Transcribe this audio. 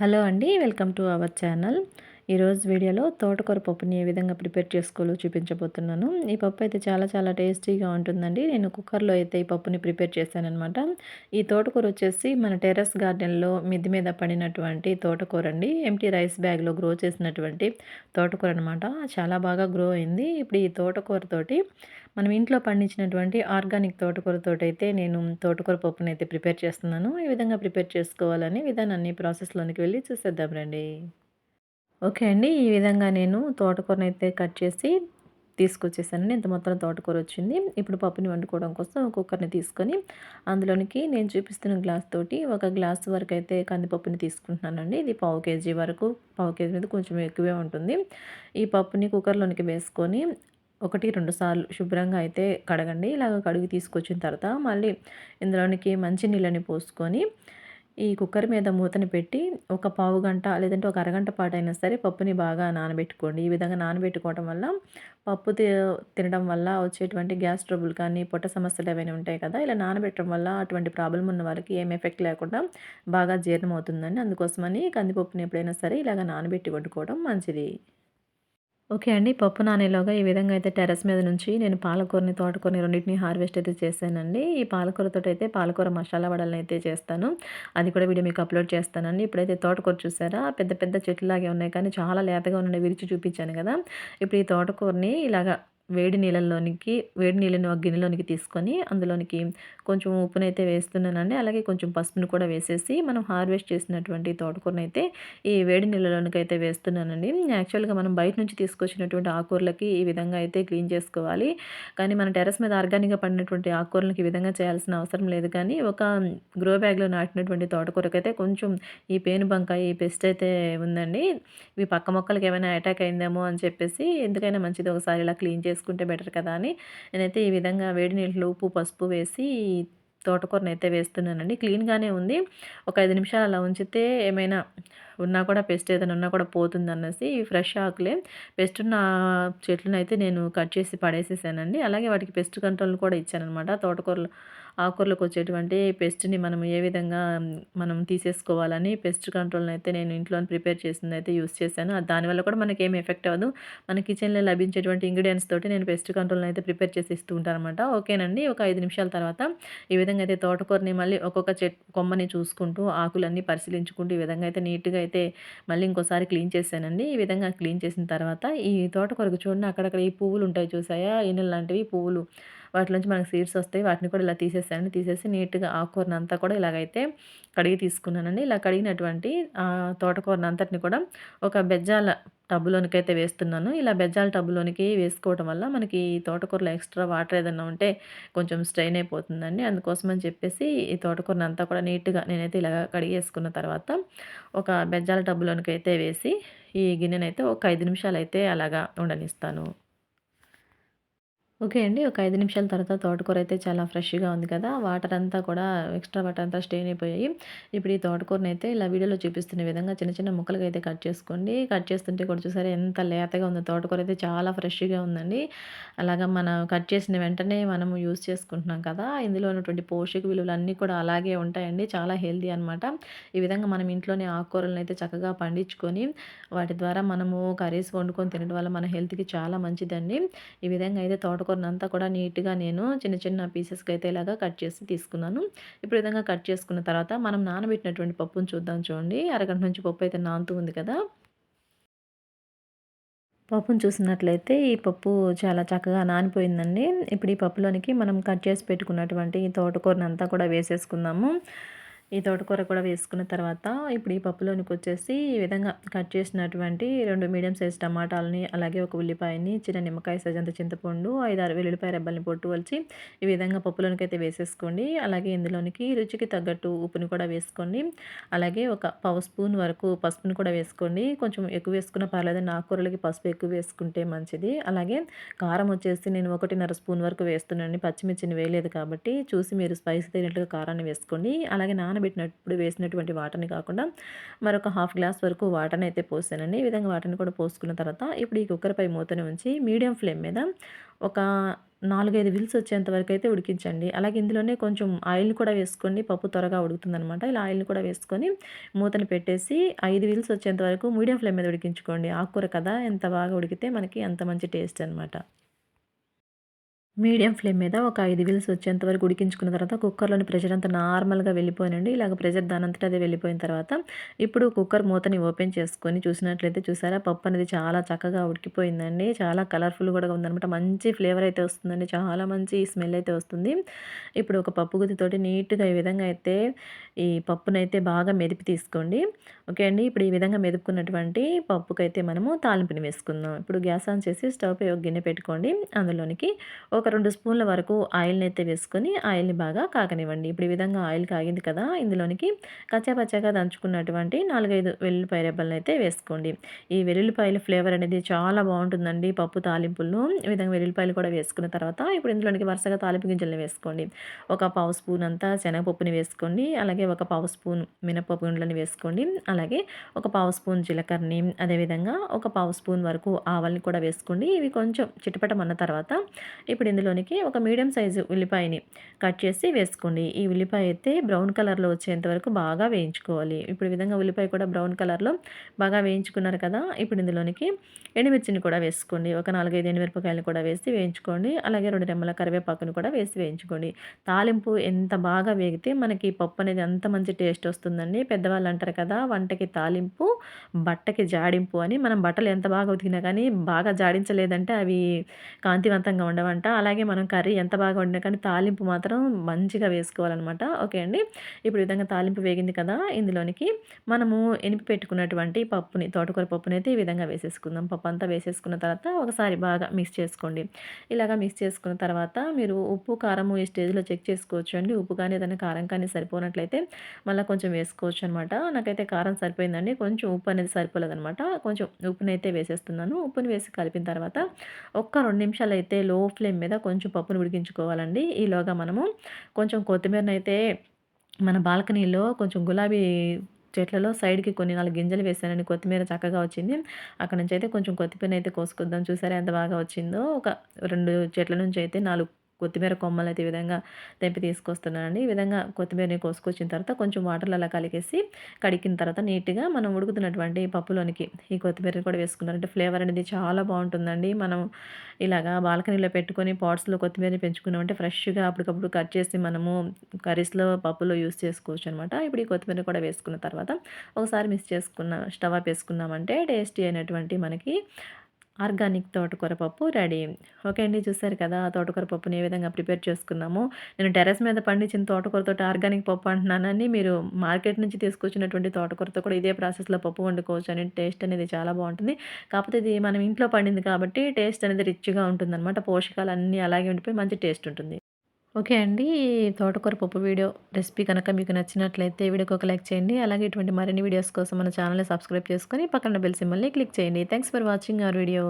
Hello అండి welcome to our channel. ఈరోజు వీడియోలో తోటకూర పప్పుని ఏ విధంగా ప్రిపేర్ చేసుకోవాలో చూపించబోతున్నాను. ఈ పప్పు అయితే చాలా చాలా టేస్టీగా ఉంటుందండి. నేను కుక్కర్లో అయితే ఈ పప్పుని ప్రిపేర్ చేశానమాట ఈ తోటకూర వచ్చేసి మన టెర్రస్ గార్డెన్లో మిద్ది మీద పడినటువంటి తోటకూర అండి. ఎంటీ రైస్ బ్యాగ్లో గ్రో చేసినటువంటి తోటకూర అనమాట చాలా బాగా గ్రో అయింది. ఇప్పుడు ఈ తోటకూరతోటి మనం ఇంట్లో పండించినటువంటి ఆర్గానిక్ తోటకూరతో అయితే నేను తోటకూర పప్పుని అయితే ప్రిపేర్ చేస్తున్నాను. ఈ విధంగా ప్రిపేర్ చేసుకోవాలని విధానాన్ని ప్రాసెస్లోనికి వెళ్ళి చూసేద్దాం రండి. ఓకే అండి. ఈ విధంగా నేను తోటకూరనైతే అయితే కట్ చేసి తీసుకొచ్చేసానండి ఇంత మొత్తం తోటకూర వచ్చింది. ఇప్పుడు పప్పుని వండుకోవడం కోసం కుక్కర్ని తీసుకొని అందులోనికి నేను చూపిస్తున్న గ్లాస్ తోటి ఒక గ్లాస్ వరకు అయితే కందిపప్పుని తీసుకుంటున్నానండి. ఇది పావు కేజీ వరకు పావు కేజీ మీద కొంచెం ఎక్కువే ఉంటుంది. ఈ పప్పుని కుక్కర్లోనికి వేసుకొని ఒకటి రెండు సార్లు శుభ్రంగా అయితే కడగండి. ఇలాగ కడిగి తీసుకొచ్చిన తర్వాత మళ్ళీ ఇందులోనికి మంచి నీళ్ళని పోసుకొని ఈ కుక్కర్ మీద మూతని పెట్టి ఒక పావు గంట లేదంటే ఒక అరగంట పాటు అయినా సరే పప్పుని బాగా నానబెట్టుకోండి. ఈ విధంగా నానబెట్టుకోవడం వల్ల పప్పు తినడం వల్ల వచ్చేటువంటి గ్యాస్ ట్రబుల్ కానీ పొట్ట సమస్యలు ఏవైనా ఉంటాయి కదా ఇలా నానబెట్టడం వల్ల అటువంటి ప్రాబ్లం ఉన్న వాళ్ళకి ఏం ఎఫెక్ట్ లేకుండా బాగా జీర్ణం అవుతుందని అందుకోసమని కందిపప్పుని ఎప్పుడైనా సరే ఇలాగ నానబెట్టి వండుకోవడం మంచిది. ఓకే అండి. పప్పు నానేలోగా ఈ విధంగా అయితే టెరస్ మీద నుంచి నేను పాలకూరని తోటకూరని రెండింటిని హార్వెస్ట్ అయితే చేశానండి. ఈ పాలకూరతో అయితే పాలకూర మసాలా వడలను అయితే చేస్తాను. అది కూడా వీడియో మీకు అప్లోడ్ చేస్తానండి. ఇప్పుడైతే తోటకూర చూసారా? పెద్ద పెద్ద చెట్లులాగే ఉన్నాయి. కానీ చాలా లేతగా ఉన్నాయి విరిచి చూపించాను కదా. ఇప్పుడు ఈ తోటకూరని ఇలాగా వేడి నీళ్ళలోనికి వేడి నీళ్ళని ఒక గిన్నెలోనికి తీసుకొని అందులోనికి కొంచెం ఉప్పునైతే వేస్తున్నానండి. అలాగే కొంచెం పసుపును కూడా వేసేసి మనం హార్వెస్ట్ చేసినటువంటి తోటకూరని అయితే ఈ వేడి నీళ్ళలోనికి అయితే వేస్తున్నానండి. యాక్చువల్గా మనం బయట నుంచి తీసుకొచ్చినటువంటి ఆకూరలకి ఈ విధంగా అయితే క్లీన్ చేసుకోవాలి. కానీ మన టెరస్ మీద ఆర్గానిక్గా పడినటువంటి ఆకూరలకి ఈ విధంగా చేయాల్సిన అవసరం లేదు. కానీ ఒక గ్రో బ్యాగ్లో నాటినటువంటి తోటకూరకైతే కొంచెం ఈ పేను బంక ఈ పెస్ట్ అయితే ఉందండి. ఇవి పక్క మొక్కలకి ఏమైనా అటాక్ అయిందేమో అని చెప్పేసి ఎందుకైనా మంచిది ఒకసారి ఇలా క్లీన్ చేసి చేసుకుంటే బెటర్ కదా అని నేనైతే ఈ విధంగా వేడి నీళ్ళు ఉప్పు పసుపు వేసి తోటకూరనైతే అయితే వేస్తున్నానండి. క్లీన్గానే ఉంది. ఒక ఐదు నిమిషాలు అలా ఉంచితే ఏమైనా ఉన్నా కూడా పెస్ట్ ఏదైనా ఉన్నా కూడా పోతుంది అనేసి ఫ్రెష్ ఆకులే. పెస్ట్ ఉన్న చెట్లను అయితే నేను కట్ చేసి పడేసేసానండి. అలాగే వాటికి పెస్ట్ కంట్రోల్ కూడా ఇచ్చానమాట తోటకూరలు ఆకుకూరలకు వచ్చేటువంటి పెస్ట్ని మనం ఏ విధంగా మనం తీసేసుకోవాలని పెస్ట్ కంట్రోల్ని అయితే నేను ఇంట్లో ప్రిపేర్ చేసింది అయితే యూస్ చేశాను. దానివల్ల కూడా మనకి ఏమి ఎఫెక్ట్ అవ్వదు. మన కిచెన్లో లభించేటువంటి ఇంగ్రీడియంట్స్ తోటి నేను పెస్ట్ కంట్రోల్ని అయితే ప్రిపేర్ చేసి ఇస్తూ ఉంటాను అనమాట ఓకేనండి. ఒక ఐదు నిమిషాల తర్వాత ఈ విధంగా అయితే తోటకూరని మళ్ళీ ఒక్కొక్క చెట్ కొమ్మని చూసుకుంటూ ఆకులన్నీ పరిశీలించుకుంటూ ఈ విధంగా అయితే నీట్గా అయితే మళ్ళీ ఇంకోసారి క్లీన్ చేశానండి. ఈ విధంగా క్లీన్ చేసిన తర్వాత ఈ తోటకూరకు చూడండి అక్కడక్కడ ఈ పువ్వులు ఉంటాయి చూసాయా? ఈనెల్ లాంటివి పువ్వులు. వాటిలోంచి మనకు సీడ్స్ వస్తాయి. వాటిని కూడా ఇలా తీసేసాను తీసేసి నీట్గా ఆకుకూరని అంతా కూడా ఇలాగైతే కడిగి తీసుకున్నానండి. ఇలా కడిగినటువంటి తోటకూరని అంతటిని కూడా ఒక బెజ్జాల టబ్బులోనికి అయితే వేస్తున్నాను. ఇలా బెజ్జాల టబ్బులోనికి వేసుకోవడం వల్ల మనకి ఈ తోటకూరలో ఎక్స్ట్రా వాటర్ ఏదన్నా ఉంటే కొంచెం స్ట్రెయిన్ అయిపోతుందండి. అందుకోసం అని చెప్పేసి ఈ తోటకూరని అంతా కూడా నీట్గా నేనైతే ఇలా కడిగేసుకున్న తర్వాత ఒక బెజ్జాల టబ్బులోనికి అయితే వేసి ఈ గిన్నెనైతే ఒక ఐదు నిమిషాలు అయితే అలాగా ఉండనిస్తాను. ఓకే అండి. ఒక ఐదు నిమిషాల తర్వాత తోటకూర అయితే చాలా ఫ్రెష్గా ఉంది కదా. వాటర్ అంతా కూడా ఎక్స్ట్రా వాటర్ అంతా స్టెయిన్ అయిపోయాయి. ఇప్పుడు ఈ తోటకూరని అయితే ఇలా వీడియోలో చూపిస్తున్న విధంగా చిన్న చిన్న ముక్కలుగా అయితే కట్ చేసుకోండి. కట్ చేస్తుంటే కూడా చూసారా ఎంత లేతగా ఉంది. తోటకూర అయితే చాలా ఫ్రెష్గా ఉందండి. అలాగా మనం కట్ చేసిన వెంటనే మనం యూస్ చేసుకుంటున్నాం కదా. ఇందులో ఉన్నటువంటి పోషక విలువలు అన్నీ కూడా అలాగే ఉంటాయండి. చాలా హెల్దీ అనమాట ఈ విధంగా మనం ఇంట్లోనే ఆకుకూరలను అయితే చక్కగా పండించుకొని వాటి ద్వారా మనము కర్రీస్ వండుకొని తినడం వల్ల మన హెల్త్కి చాలా మంచిదండి. ఈ విధంగా అయితే తోటకూర అంతా కూడా నీట్గా నేను చిన్న చిన్న పీసెస్కి అయితే ఇలాగా కట్ చేసి తీసుకున్నాను. ఇప్పుడు విధంగా కట్ చేసుకున్న తర్వాత మనం నానబెట్టినటువంటి పప్పును చూద్దాం చూడండి. అరగంట నుంచి పప్పు అయితే నానుతూ ఉంది కదా. పప్పును చూసినట్లయితే ఈ పప్పు చాలా చక్కగా నానిపోయిందండి. ఇప్పుడు ఈ పప్పులోనికి మనం కట్ చేసి పెట్టుకున్నటువంటి తోటకూరని అంతా కూడా వేసేసుకుందాము. ఈ తోటకూర కూడా వేసుకున్న తర్వాత ఇప్పుడు ఈ పప్పులోనికి వచ్చేసి ఈ విధంగా కట్ చేసినటువంటి రెండు మీడియం సైజ్ టమాటాలని అలాగే ఒక ఉల్లిపాయని చిన్న నిమ్మకాయ సైజ్ అంత చింతపండు ఐదు ఆరు వెల్లుల్లిపాయ రెబ్బల్ని పొట్టు వలిచి ఈ విధంగా పప్పులోనికి అయితే వేసేసుకోండి. అలాగే ఇందులోనికి రుచికి తగ్గట్టు ఉప్పుని కూడా వేసుకోండి. అలాగే ఒక పావు స్పూన్ వరకు పసుపుని కూడా వేసుకోండి. కొంచెం ఎక్కువ వేసుకున్న పర్లేదు ఆకుకూరలకి పసుపు ఎక్కువ వేసుకుంటే మంచిది. అలాగే కారం వచ్చేసి నేను ఒకటిన్నర స్పూన్ వరకు వేస్తున్నాను పచ్చిమిర్చిని వేయలేదు కాబట్టి చూసి మీరు స్పైస్ తినట్లుగా కారాన్ని వేసుకోండి. అలాగే నాన నానబెట్టినప్పుడు వేసినటువంటి వాటర్ని కాకుండా మరొక హాఫ్ గ్లాస్ వరకు వాటర్ని అయితే పోసానండి. ఈ విధంగా వాటర్ని కూడా పోసుకున్న తర్వాత ఇప్పుడు ఈ కుక్కర్ పై మూతని ఉంచి మీడియం ఫ్లేమ్ మీద ఒక నాలుగైదు విల్స్ వచ్చేంత వరకు అయితే ఉడికించండి. అలాగే ఇందులోనే కొంచెం ఆయిల్ కూడా వేసుకోండి పప్పు త్వరగా ఉడుకుతుందనమాట ఇలా ఆయిల్ కూడా వేసుకొని మూతని పెట్టేసి ఐదు విల్స్ వచ్చేంత వరకు మీడియం ఫ్లేమ్ మీద ఉడికించుకోండి. ఆకుకూర కదా ఎంత బాగా ఉడికితే మనకి అంత మంచి టేస్ట్ అనమాట మీడియం ఫ్లేమ్ మీద ఒక ఐదు విల్స్ వచ్చేంత వరకు ఉడికించుకున్న తర్వాత కుక్కర్లోని ప్రెషర్ అంతా నార్మల్గా వెళ్ళిపోయినండి. ఇలాగ ప్రెషర్ దానంతటా అదే వెళ్ళిపోయిన తర్వాత ఇప్పుడు కుక్కర్ మూతని ఓపెన్ చేసుకొని చూసినట్లయితే చూసారా? పప్పు అనేది చాలా చక్కగా ఉడికిపోయిందండి. చాలా కలర్ఫుల్ కూడా ఉందనమాట మంచి ఫ్లేవర్ అయితే వస్తుందండి. చాలా మంచి స్మెల్ అయితే వస్తుంది. ఇప్పుడు ఒక పప్పు గుత్తితోటి నీట్గా ఈ విధంగా అయితే ఈ పప్పునైతే బాగా మెదిపి తీసుకోండి. ఓకే అండి. ఇప్పుడు ఈ విధంగా మెదుపుకున్నటువంటి పప్పుకైతే మనము తాలింపుని వేసుకుందాం. ఇప్పుడు గ్యాస్ ఆన్ చేసి స్టవ్ పై ఒక గిన్నె పెట్టుకోండి. అందులోనికి ఒక రెండు స్పూన్ల వరకు ఆయిల్ని అయితే వేసుకొని ఆయిల్ని బాగా కాకనివ్వండి ఇప్పుడు ఈ విధంగా ఆయిల్ కాగింది కదా ఇందులోనికి కచ్చాపచ్చాగా దంచుకున్నటువంటి నాలుగైదు వెల్లుల్లిపాయ రెబ్బలను అయితే వేసుకోండి. ఈ వెల్లుల్లిపాయల ఫ్లేవర్ అనేది చాలా బాగుంటుందండి పప్పు తాలింపుల్లో. ఈ విధంగా వెల్లుల్లిపాయలు కూడా వేసుకున్న తర్వాత ఇప్పుడు ఇందులోనికి వరుసగా తాలింపు గింజలను వేసుకోండి. ఒక పావు స్పూన్ అంతా శనగపప్పుని వేసుకోండి. అలాగే ఒక పావు స్పూన్ మినపప్పు గింజలను వేసుకోండి. అలాగే ఒక పావు స్పూన్ జీలకర్రని అదేవిధంగా ఒక పావు స్పూన్ వరకు ఆవల్ని కూడా వేసుకోండి. ఇవి కొంచెం చిటపటమన్న తర్వాత ఇప్పుడు ఇందులోనికి ఒక మీడియం సైజు ఉల్లిపాయని కట్ చేసి వేసుకోండి. ఈ ఉల్లిపాయ అయితే బ్రౌన్ కలర్లో వచ్చేంత వరకు బాగా వేయించుకోవాలి. ఇప్పుడు ఈ విధంగా ఉల్లిపాయ కూడా బ్రౌన్ కలర్లో బాగా వేయించుకున్నారు కదా ఇప్పుడు ఇందులోనికి ఎండుమిర్చిని కూడా వేసుకోండి. ఒక నాలుగైదు ఎండుమిరపకాయలు కూడా వేసి వేయించుకోండి. అలాగే రెండు రెమ్మల కరివేపాకును కూడా వేసి వేయించుకోండి. తాలింపు ఎంత బాగా వేగితే మనకి పప్పు అనేది అంత మంచి టేస్ట్ వస్తుందండి. పెద్దవాళ్ళు అంటారు కదా వంటకి తాలింపు బట్టకి జాడింపు అని. మనం బట్టలు ఎంత బాగా ఉతికినా కానీ బాగా జాడించలేదంటే అవి కాంతివంతంగా ఉండవంట. అలాగే మనం కర్రీ ఎంత బాగా వండినా కానీ తాలింపు మాత్రం మంచిగా వేసుకోవాలన్నమాట. ఓకే అండి. ఇప్పుడు విధంగా తాలింపు వేగింది కదా ఇందులోనికి మనము ఎనిపి పెట్టుకున్నటువంటి పప్పుని తోటకూర పప్పుని అయితే ఈ విధంగా వేసేసుకుందాం. పప్పు అంతా వేసేసుకున్న తర్వాత ఒకసారి బాగా మిక్స్ చేసుకోండి. ఇలాగా మిక్స్ చేసుకున్న తర్వాత మీరు ఉప్పు కారము ఈ స్టేజ్లో చెక్ చేసుకోవచ్చు అండి. ఉప్పు కానీ ఏదైనా కారం కానీ సరిపోనట్లయితే మళ్ళీ కొంచెం వేసుకోవచ్చు అనమాట నాకైతే కారం సరిపోయిందండి. కొంచెం ఉప్పు అనేది సరిపోలేదనమాట కొంచెం ఉప్పునైతే వేసేస్తున్నాను. ఉప్పుని వేసి కలిపిన తర్వాత ఒక్క రెండు నిమిషాలు అయితే లో ఫ్లేమ్ మీద కొంచెం పప్పును ఉడికించుకోవాలండి. ఈలోగా మనము కొంచెం కొత్తిమీరనైతే అయితే మన బాల్కనీలో కొంచెం గులాబీ చెట్లలో సైడ్కి కొన్ని నాలుగు గింజలు వేసానండి. కొత్తిమీర చక్కగా వచ్చింది. అక్కడ నుంచి అయితే కొంచెం కొత్తిమీర అయితే కోసుకుద్దాం. చూసారా ఎంత బాగా వచ్చిందో. ఒక రెండు చెట్ల నుంచి అయితే నాలుగు కొత్తిమీర కొమ్మలు అయితే ఈ విధంగా తెంపి తీసుకొస్తున్నానండి. ఈ విధంగా కొత్తిమీరని కోసుకొచ్చిన తర్వాత కొంచెం వాటర్లో అలా కలిగేసి కడిగిన తర్వాత నీట్గా మనం ఉడుకుతున్నటువంటి పప్పులోనికి ఈ కొత్తిమీరని కూడా వేసుకున్నారంటే ఫ్లేవర్ అనేది చాలా బాగుంటుందండి. మనం ఇలాగా బాల్కనీలో పెట్టుకొని పాట్స్లో కొత్తిమీరని పెంచుకున్నామంటే ఫ్రెష్గా అప్పటికప్పుడు కట్ చేసి మనము కర్రీస్లో పప్పులో యూస్ చేసుకోవచ్చు అనమాట ఇప్పుడు ఈ కొత్తిమీర కూడా వేసుకున్న తర్వాత ఒకసారి మిక్స్ చేసుకున్న స్టవ్ ఆఫ్ వేసుకున్నామంటే టేస్టీ అయినటువంటి మనకి ఆర్గానిక్ తోటకూర పప్పు రెడీ. ఓకే అండి చూసారు కదా తోటకూర పప్పుని ఏ విధంగా ప్రిపేర్ చేసుకున్నాము. నేను టెరెస్ మీద పండించిన తోటకూరతో ఆర్గానిక్ పప్పు అంటున్నానని మీరు మార్కెట్ నుంచి తీసుకొచ్చినటువంటి తోటకూరతో కూడా ఇదే ప్రాసెస్లో పప్పు వండుకోవచ్చు అని టేస్ట్ అనేది చాలా బాగుంటుంది. కాకపోతే ఇది మనం ఇంట్లో పండింది కాబట్టి టేస్ట్ అనేది రిచ్గా ఉంటుందన్నమాట. పోషకాలు అన్నీ అలాగే ఉండిపోయి మంచి టేస్ట్ ఉంటుంది. ఓకే అండి. తోటకూర పప్పు వీడియో రెసిపీ కనుక మీకు నచ్చినట్లయితే వీడియోకి ఒక లైక్ చేయండి. అలాగే ఇటువంటి మరిన్ని వీడియోస్ కోసం మన ఛానల్ని సబ్స్క్రైబ్ చేసుకొని పక్కన బెల్ సింబల్ని క్లిక్ చేయండి. Thanks for watching our video.